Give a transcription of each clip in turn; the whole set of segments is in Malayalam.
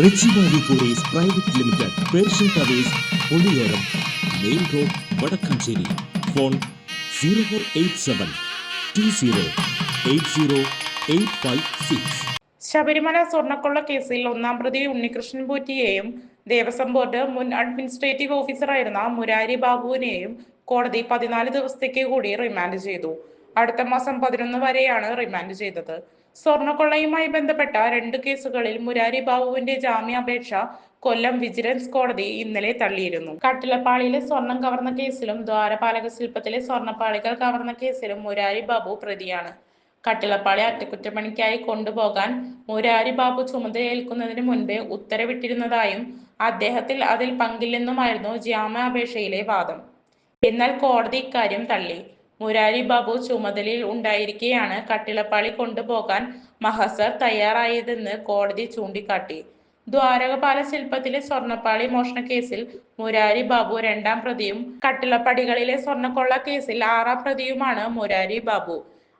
rich valley Kuries private limited Persian towers Oliyoram main road Vadakkanchery. Phone zero four eight seven two zero eight zero eight five six. Sabarimala സ്വർണക്കൊള്ള കേസിൽ ഒന്നാം പ്രതി ഉണ്ണികൃഷ്ണൻ പോറ്റിയെയും ദേവസ്വം ബോർഡ് മുൻ അഡ്മിനിസ്ട്രേറ്റീവ് ഓഫീസറായിരുന്ന മുരാരി ബാബുവിനെയും കോടതി പതിനാല് ദിവസത്തേക്ക് കൂടി റിമാൻഡ് ചെയ്തു. അടുത്ത മാസം പതിനൊന്ന് വരെയാണ് റിമാൻഡ് ചെയ്തത്. സ്വർണക്കൊള്ളയുമായി ബന്ധപ്പെട്ട രണ്ട് കേസുകളിൽ മുരാരി ബാബുവിന്റെ ജാമ്യാപേക്ഷ കൊല്ലം വിജിലൻസ് കോടതി ഇന്നലെ തള്ളിയിരുന്നു. കട്ടിലപ്പാളിയിലെ സ്വർണം കവർന്ന കേസിലും ദ്വാരപാലക ശില്പത്തിലെ സ്വർണപ്പാളികൾ കവർന്ന കേസിലും മുരാരി ബാബു പ്രതിയാണ്. കട്ടിളപ്പാളി അറ്റകുറ്റപ്പണിക്കായി കൊണ്ടുപോകാൻ മുരാരി ബാബു ചുമതലയേൽക്കുന്നതിന് മുൻപേ ഉത്തരവിട്ടിരുന്നതായും അദ്ദേഹത്തിൽ അതിൽ പങ്കില്ലെന്നുമായിരുന്നു ജാമ്യാപേക്ഷയിലെ വാദം. എന്നാൽ കോടതി ഇക്കാര്യം തള്ളി. മുരാരി ബാബു ചുമതലയിൽ ഉണ്ടായിരിക്കെയാണ് കട്ടിളപ്പാളി കൊണ്ടുപോകാൻ മഹസർ തയ്യാറായതെന്ന് കോടതി ചൂണ്ടിക്കാട്ടി. ദ്വാരകപാല ശില്പത്തിലെ സ്വർണപ്പാളി മോഷണ കേസിൽ മുരാരി ബാബു രണ്ടാം പ്രതിയും കട്ടിളപ്പടികളിലെ സ്വർണക്കൊള്ള കേസിൽ ആറാം പ്രതിയുമാണ് മുരാരി ബാബു.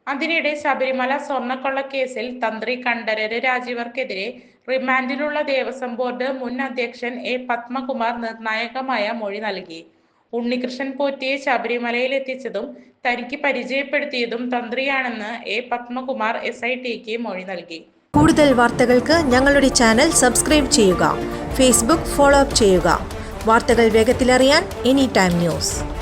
അതിനിടെ ശബരിമല സ്വർണക്കൊള്ള കേസിൽ തന്ത്രി കണ്ഠരര് രാജീവർക്കെതിരെ റിമാൻഡിലുള്ള ദേവസ്വം ബോർഡ് മുൻ അധ്യക്ഷൻ എ പത്മകുമാർ നിർണായകമായ മൊഴി നൽകി. ഉണ്ണികൃഷ്ണൻ പോറ്റിയെ ശബരിമലയിൽ എത്തിച്ചതും തനിക്ക് പരിചയപ്പെടുത്തിയതും തന്ത്രിയാണെന്ന് എ പത്മകുമാർ എസ് ഐ ടിക്ക് മൊഴി നൽകി. കൂടുതൽ വാർത്തകൾക്ക് ഞങ്ങളുടെ ചാനൽ സബ്സ്ക്രൈബ് ചെയ്യുക ഫേസ്ബുക്ക് ഫോളോ അപ്പ് ചെയ്യുക. വാർത്തകൾ വേഗത്തിലറിയാൻ എനി ടൈം ന്യൂസ്.